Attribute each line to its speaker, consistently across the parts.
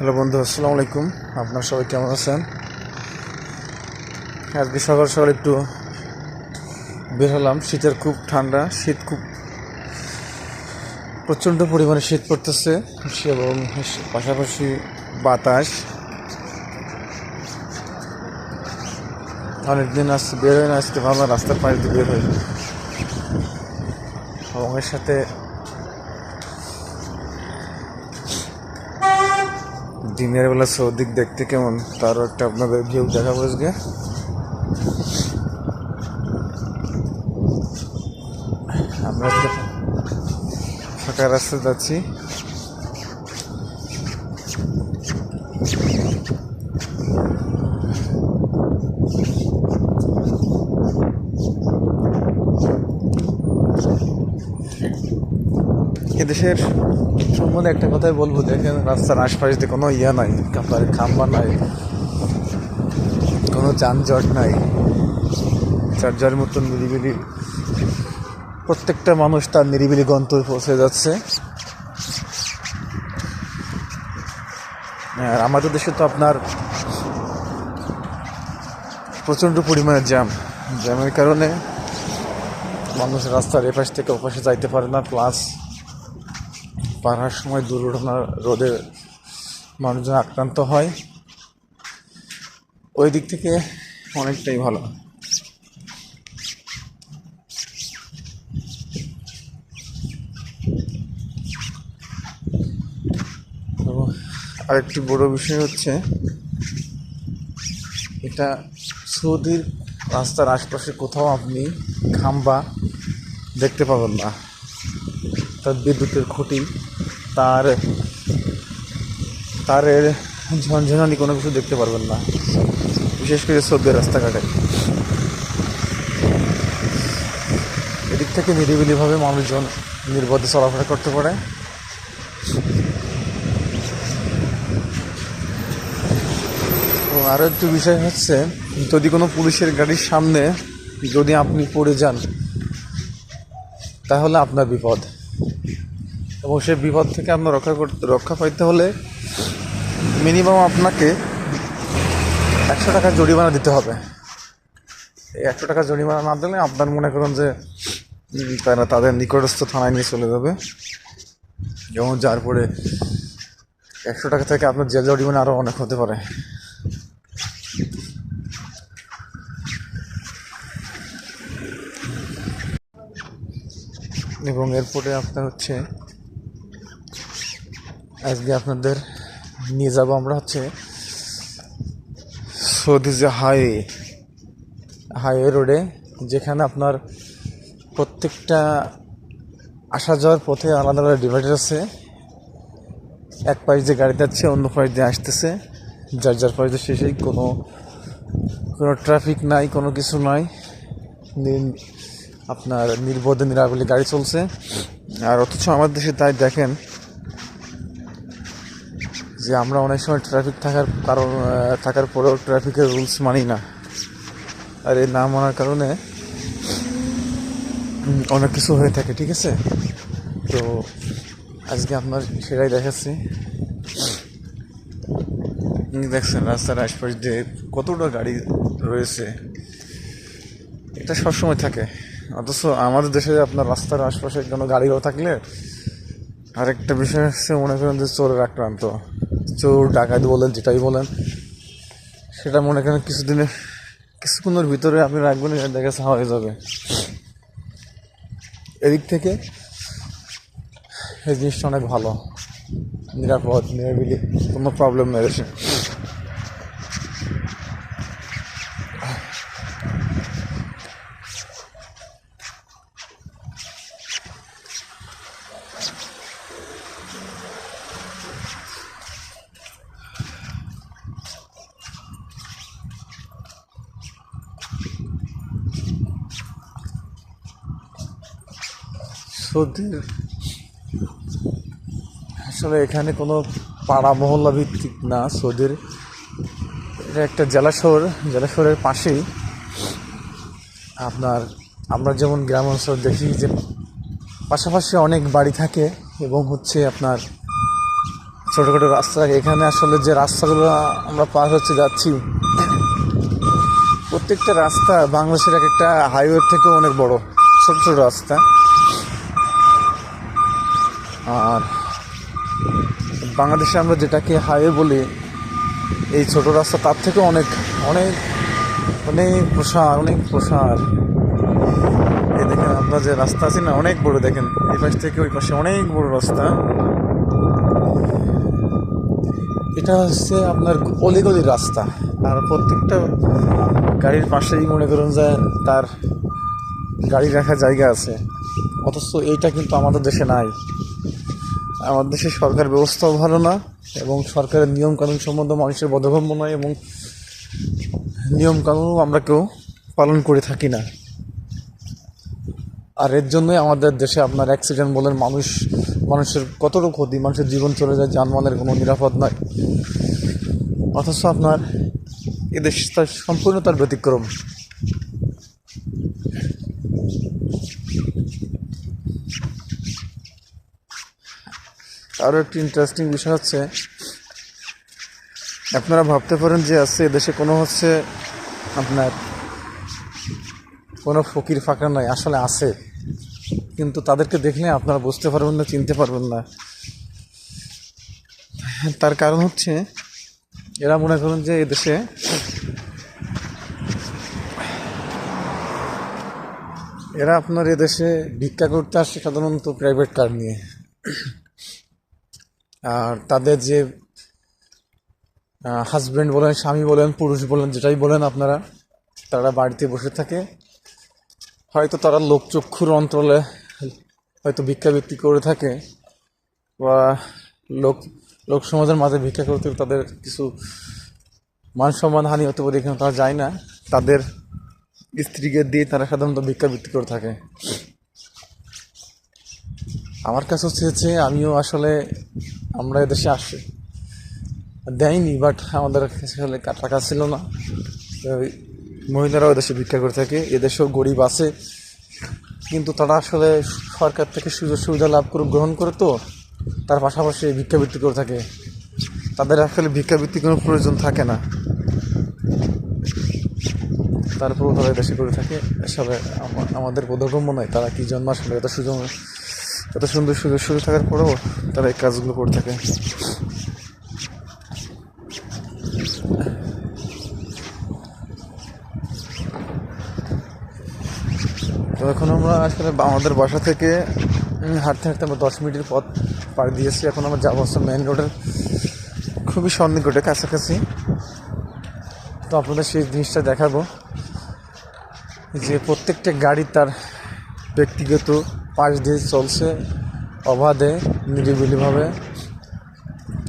Speaker 1: Hello বন্ধু, আসসালামু আলাইকুম। আপনার সবাই কেমন আছেন? আজকে সকাল সকাল একটু বের হলাম। শীতের খুব ঠান্ডা, শীত খুব প্রচণ্ড পরিমাণে শীত পড়তেছে। এবং পাশাপাশি বাতাস। অনেকদিন আসতে বের হয় না আজকে ভাবলাম রাস্তার পাশে দিয়ে বের হই। এবং এর সাথে দিনের বেলা সৌদিক দেখতে কেমন? তারও একটা আপনাদের ভিউ দেখা বসবে আমরা ফাঁকা রাস্তা যাচ্ছি এদেশের সম্বন্ধে একটা কথাই বলব, দেখেন রাস্তার আশপাশ কোনো ইয়া নাই আপনার খাম্বা নাই, কোনো যানজট নাই চার্জার মতন নিরিবিলি, প্রত্যেকটা মানুষ তার নিরিবিলি গন্তব্যে পৌঁছে যাচ্ছে। আর আমাদের দেশে তো আপনার প্রচণ্ড পরিমাণে জ্যাম, জ্যামের কারণে মানুষ রাস্তার এপাশ থেকে ওপাশে যাইতে পারে না প্লাস পাড়ার সময় দুর্ঘটনা রোদে মানুষজন আক্রান্ত হয়। ওই দিক থেকে অনেকটাই ভালো। আরেকটি বড় বিষয় হচ্ছে, এটা সৌদির রাস্তার আশপাশে কোথাও আপনি খাম্বা দেখতে পাবেন না। তার বিদ্যুতের খুঁটি। তার, তারের ঝনঝনানি কোনো কিছু দেখতে পারবেন না। বিশেষ করে সৌদির রাস্তাঘাটে। এদিক থেকে নিরিবিলিভাবে মানুষজন নির্বোধে চলাফেরা করতে পারে। আরও একটু বিষয় হচ্ছে, যদি কোনো পুলিশের গাড়ির সামনে যদি আপনি পড়ে যান, তাহলে আপনার বিপদ। এবং সেই বিপদ থেকে আপনার রক্ষা করতে রক্ষা পাইতে হলে মিনিমাম আপনাকে একশো টাকা জরিমানা দিতে হবে। এই একশো টাকা জরিমানা না দিলে আপনার মনে করুন যে তারা তাদের নিকটস্থ থানায় নিয়ে চলে যাবে যেমন যার পরে একশো টাকা থেকে আপনার জেল জরিমানা আরও অনেক হতে পারে। এবং এরপরে আপনার হচ্ছে আজকে আপনাদের নিয়ে যাব আমরা হচ্ছে সৌদি যে হাইওয়ে হাইওয়ে রোডে, যেখানে আপনার প্রত্যেকটা আসা যাওয়ার পথে আলাদা আলাদা ডিভাইডার আছে। এক পাশ দিয়ে গাড়ি যাচ্ছে, অন্য পাশ দিয়ে আসতেছে। যার যার পাশ দিয়ে শেষেই কোনো কোনো ট্রাফিক নাই, কোনো কিছু নাই। আপনার নির্বোধে নিরাপলে গাড়ি চলছে। আর অথচ আমাদের দেশে তাই দেখেন যে আমরা অনেক সময় ট্রাফিক থাকার কারণ থাকার পরেও ট্রাফিকের রুলস মানি না। আর এই না মানার কারণে অনেক কিছু হয়ে থাকে, ঠিক আছে? তো আজকে আপনার সেটাই দেখাচ্ছি। দেখছেন, রাস্তার আশপাশ দিয়ে কতটা গাড়ি রয়েছে। এটা সবসময় থাকে। অথচ আমাদের দেশে আপনার রাস্তার আশপাশে কোনো গাড়িও থাকলে, আরেকটা বিষয় হচ্ছে মনে করেন যে চোরের আক্রান্ত। চোর ডাকাত বলেন, যেটাই বলেন, সেটা মনে করেন কিছুদিনে, কিছুক্ষণের ভিতরে আপনি রাখবেন দেখে সাহা হয়ে যাবে। এদিক থেকে এই জিনিসটা অনেক ভালো। নিরাপদ, নিরাবিলি, কোনো প্রবলেম নেই। সৌদির আসলে এখানে কোনো পাড়া মহল্লা ভিত্তিক না সৌদির এটা একটা জেলা শহর জেলা শহরের পাশেই। আপনার, আমরা যেমন গ্রাম অঞ্চল দেখি যে পাশাপাশি অনেক বাড়ি থাকে এবং হচ্ছে আপনার ছোটোখাটো রাস্তা এখানে আসলে যে রাস্তাগুলো আমরা পার হচ্ছে যাচ্ছি, প্রত্যেকটা রাস্তা বাংলাদেশের এক একটা হাইওয়ে থেকে অনেক বড়, ছোট ছোট রাস্তা। আর বাংলাদেশে আমরা যেটাকে হাইওয়ে বলি, এই ছোট রাস্তা তার থেকে অনেক অনেক অনেক প্রসার অনেক প্রসার। এই দেখেন আমরা যে রাস্তা আছি না, অনেক বড় দেখেন, এই পাশ থেকে ওই পাশে অনেক বড় রাস্তা। এটা হচ্ছে আপনার অলিগলির রাস্তা, আর প্রত্যেকটা গাড়ির পাশেই মনে করুন যে তার গাড়ি রাখার জায়গা আছে। অথচ এইটা কিন্তু আমাদের দেশে নাই। আমাদের দেশে সরকার ব্যবস্থাও ভালো না এবং সরকারের নিয়ম কানুন সম্বন্ধে মানুষের বোধগম্য নয় এবং নিয়ম কানুনও আমরা কেউ পালন করে থাকি না। আর এর জন্যই আমাদের দেশে আপনার অ্যাক্সিডেন্ট বলেন, মানুষ, মানুষের কতটা ক্ষতি, মানুষের জীবন চলে যায়, যানবাহনের কোনো নিরাপদ নয়। অথচ আপনার এদেশ তার সম্পূর্ণ তার ব্যতিক্রম। আরও একটি ইন্টারেস্টিং বিষয় হচ্ছে, আপনারা ভাবতে পারেন যে আছে দেশে কোনো হচ্ছে আপনার কোনো ফকির ফাঁকা নাই, আসলে আছে। কিন্তু তাদেরকে দেখলে আপনারা বুঝতে পারবেন না, চিনতে পারবেন না। তার কারণ হচ্ছে, এরা মনে করেন যে এদেশে এরা আপনার এদেশে ভিক্ষা করতে আসে সাধারণত প্রাইভেট কার নিয়ে। আর তাদের যে হাজব্যান্ড বলেন, স্বামী বলেন, পুরুষ বলেন, যেটাই বলেন আপনারা, তারা বাড়িতে বসে থাকে। হয়তো তারা লোকচক্ষুর অঞ্চলে হয়তো ভিক্ষাবৃত্তি করে থাকে বা লোক লোক সমাজের মাঝে ভিক্ষা করতে তাদের কিছু মান সম্মান, হানি হতে পারে, এখানে তারা যায় না। তাদের স্ত্রীকে দিয়ে তারা সাধারণত ভিক্ষাবৃত্তি করে থাকে। আমার কাছে হচ্ছে আমিও আসলে আমরা এদেশে আসি। দেয়নি বাট আমাদের কাছে টাকা ছিল না। মহিলারাও এদেশে ভিক্ষা করে থাকে, এদেশেও গরিব আছে। কিন্তু তারা আসলে সরকার থেকে সুযোগ সুবিধা লাভ করে গ্রহণ করে তো, তার পাশাপাশি ভিক্ষাবৃত্তি করে থাকে। তাদের আসলে ভিক্ষাবৃত্তি কোনো প্রয়োজন থাকে না। তারপরেও তারা দেশে করে থাকে। আমা- আমাদের বোধগম্য নয়, তারা কি জন্য আসলে সুযোগ এত সুন্দর সুযোগ সুযোগ থাকার পরেও তারা এই কাজগুলো করে থাকে। তো এখন আমরা আসলে আমাদের বাসা থেকে হাঁটতে হাঁটতে আমরা দশ মিনিটের পথ পার দিয়েছি। এখন আমরা যাব হচ্ছে মেন রোডের খুবই সন্নিকটে, কাছাকাছি। তো আপনাদের সেই জিনিসটা দেখাবো যে প্রত্যেকটা গাড়ি তার ব্যক্তিগত পাশ দিয়ে চলছে অবাধে নিরিবিলিভাবে।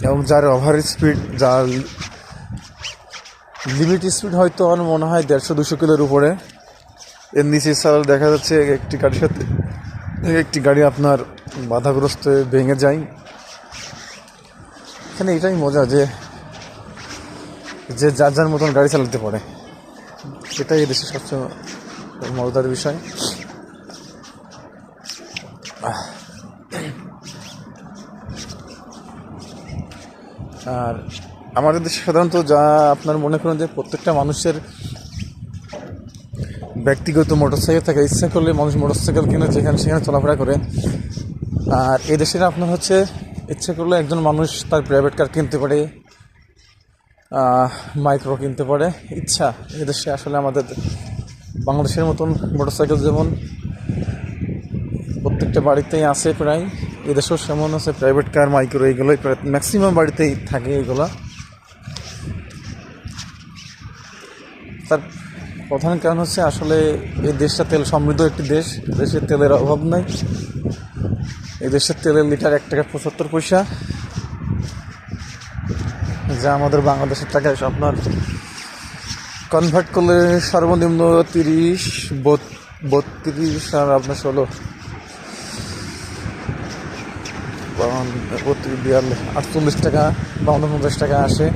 Speaker 1: এবং যার ওভার স্পিড যার লিমিট স্পিড হয়তো আমার মনে হয় দেড়শো দুশো কিলোর উপরে। এর নিচে স্যার দেখা যাচ্ছে একটি গাড়ির সাথে একটি গাড়ি আপনার বাধাগ্রস্ত ভেঙে যায়। এখানে এটাই মজা যে যে যার যার মতন গাড়ি চালাতে পারে। সেটাই এদেশের সবচেয়ে মজাদার বিষয়। আর আমাদের দেশে সাধারণত যা আপনার মনে করেন যে প্রত্যেকটা মানুষের ব্যক্তিগত মোটরসাইকেল থাকে, ইচ্ছা করলে মানুষ মোটরসাইকেল কিনে যেখানে সেখানে চলাফেরা করে। আর এদেশের আপনার হচ্ছে ইচ্ছে করলে একজন মানুষ তার প্রাইভেট কার কিনতে পারে মাইক্রো কিনতে পারে। ইচ্ছা এদেশে আসলে আমাদের বাংলাদেশের মতন মোটরসাইকেল যেমন প্রত্যেকটা বাড়িতেই আছে প্রায়। এদেশেও সেমন আছে প্রাইভেট কার মাইক্রো এইগুলোই ম্যাক্সিমাম বাড়িতেই থাকে এগুলা। তার প্রধান কারণ হচ্ছে আসলে এই দেশটা তেল সমৃদ্ধ একটি দেশ দেশে তেলের অভাব নাই। এই দেশের তেলের লিটার এক টাকা পঁচাত্তর পয়সা, যা আমাদের বাংলাদেশের টাকায় আপনার কনভার্ট করলে সর্বনিম্ন তিরিশ বত্রিশ আর আপনার ষোলো বাউন্ন, বত্রিশ বিয়াল্লিশ, আটচল্লিশ টাকা বা উনপঞ্চাশ টাকা আসে।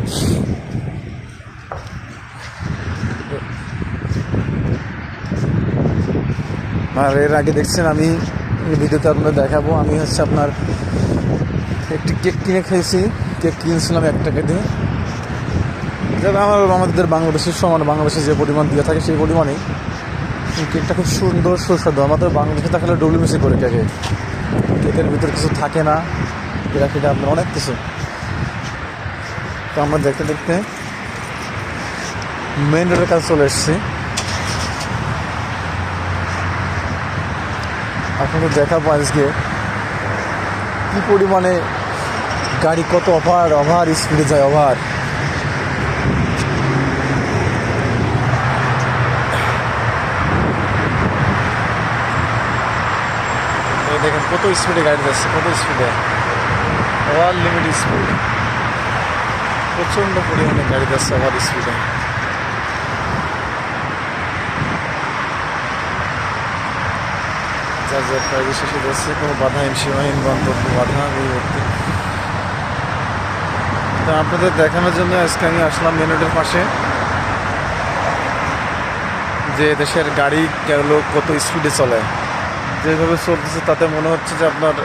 Speaker 1: আর এর আগে দেখছেন, আমি ভিডিওতে আপনাদের দেখাবো। আমি হচ্ছে আপনার একটি কেক কিনে খেয়েছি। কেক কিনেছিলাম এক টাকা দিয়ে। যাবে আমার আমাদের বাংলাদেশের সমান বাংলাদেশে যে পরিমাণ দিয়ে থাকে সেই পরিমাণেই। কেকটা খুব সুন্দর, সুস্বাদু। আমাদের বাংলাদেশে থাকলে ডবলি মিশি করে কেকে। কেকের ভিতর কিছু থাকে না এটা কেটে আপনার অনেক কিছু। তো আমরা দেখতে দেখতে মেন রোডের কাছে চলে এসেছি। আপনাদের দেখাবো আজকে কি পরিমাণে গাড়ি কত ওভার ওভার স্পিডে যায়, ওভার। দেখেন কত স্পিডে গাড়ি যাচ্ছে, কত স্পিডে ওভার লিমিট স্পিড প্রচণ্ড পরিমাণে গাড়ি যাচ্ছে ওভার স্পিডে যার যার কাজে শেষে যাচ্ছে, কোনো বাধাহীন সীমাহীন গন্তব্য, বাধা মুহূর্তে তো আপনাদের দেখানোর জন্য আজকে আমি আসলাম মেন রোডের পাশে। যে দেশের গাড়ি গেল, কত স্পিডে চলে। যেভাবে চলতেছে, তাতে মনে হচ্ছে যে আপনার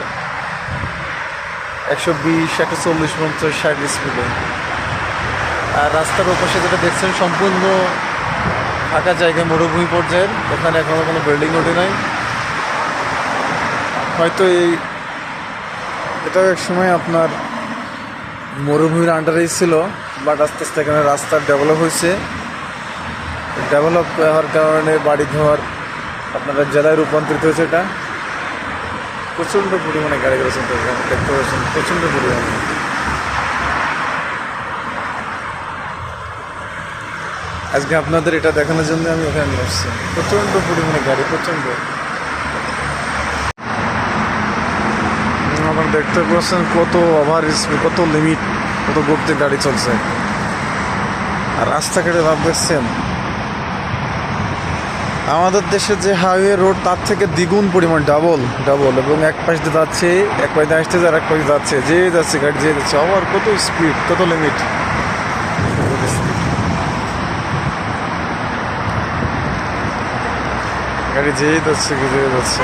Speaker 1: একশো বিশ, একশো চল্লিশ, পঞ্চাশ, ষাট স্পিডে আর রাস্তার ওপাশে যেটা দেখছেন, সম্পূর্ণ ফাঁকা জায়গায় মরুভূমি পর্যায়ের। ওখানে এখনও কোনো বিল্ডিং ওঠে নাই। হয়তো এই এটাও এক সময় আপনার মরুভূমির আন্ডারেই ছিল বাট আস্তে আস্তে এখানে রাস্তা ডেভেলপ হয়েছে। ডেভেলপ হওয়ার কারণে বাড়ি ঘর আপনারা জেলায় রূপান্তরিত হয়েছে এটা? প্রচণ্ড পরিমাণে গাড়ি ঘোড়া চলতে দেখতে পাচ্ছেন, প্রচণ্ড পরিমাণে। আজকে আপনাদের এটা দেখানোর জন্য আমি ওখানে নিয়ে আসছি। প্রচণ্ড পরিমাণে গাড়ি, প্রচণ্ড। আপনারা দেখতে পাচ্ছেন কত ওভার স্পিড কত লিমিট কত গতিতে গাড়ি চলছে। আর রাস্তাঘাটে ভাব দেখছেন আমাদের দেশে যে হাইওয়ে রোড তার থেকে দ্বিগুণ পরিমাণ ডাবল ডাবল এবং এক পাশ দিয়ে যাচ্ছে, এক পাশ দিয়ে আসতে আর এক পাশ যাচ্ছে। যে যাচ্ছে গাড়ি, যে যাচ্ছে। আবার কত স্পিড কত লিমিট গাড়ি যেই যাচ্ছে যেয়ে যাচ্ছে।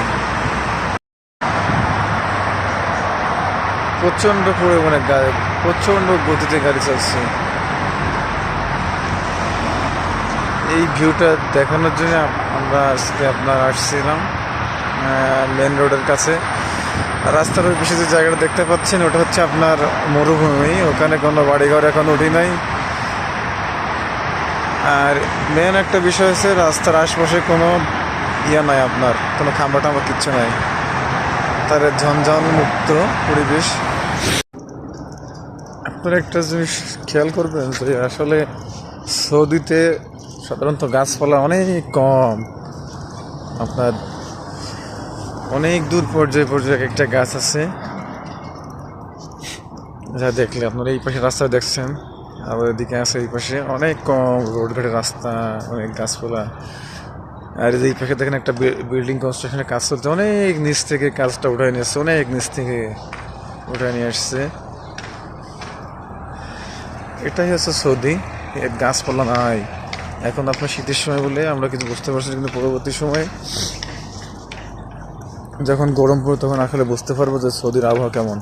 Speaker 1: প্রচণ্ড পরিমাণে গাড়ি প্রচণ্ড গতিতে গাড়ি চলছে। এই ভিউটা দেখানোর জন্য আমরা আজকে আপনার আসছিলাম মেন রোডের কাছে। রাস্তার ওই যে জায়গাটা দেখতে পাচ্ছেন, ওটা হচ্ছে আপনার মরুভূমি। ওখানে কোনো বাড়িঘর এখন উঠি নাই। আর মেন একটা বিষয় হচ্ছে, রাস্তার আশপাশে কোনো ইয়া নাই আপনার, কোনো খাম্বা টাম্বা কিচ্ছু নাই। তার ঝঞ্ঝান মুক্ত পরিবেশ। আপনারা একটা জিনিস খেয়াল করবেন যে আসলে সৌদিতে সাধারণত গাছপালা অনেক কম। আপনার অনেক দূর পর্যায়ে পর্যায়ে একটা গাছ আছে। যা দেখলে আপনারা এই পাশে রাস্তা দেখছেন, আবার এদিকে আছে এই পাশে অনেক কম রোড ঘাটে রাস্তা, অনেক গাছপালা। আর এই পাশে দেখেন একটা বিল্ডিং কনস্ট্রাকশনের কাজ চলছে। অনেক নিচ থেকে কাজটা উঠায় নিয়ে আসছে, অনেক নিচ থেকে উঠায় নিয়ে আসছে। এটাই হচ্ছে সৌদি গাছপালা নাই। এখন আপনার শীতের সময় বলে আমরা কিছু বুঝতে পারছি কিন্তু পরবর্তী সময়ে যখন গরম পড়ে তখন আসলে বুঝতে পারব যে সৌদির আবহাওয়া কেমন।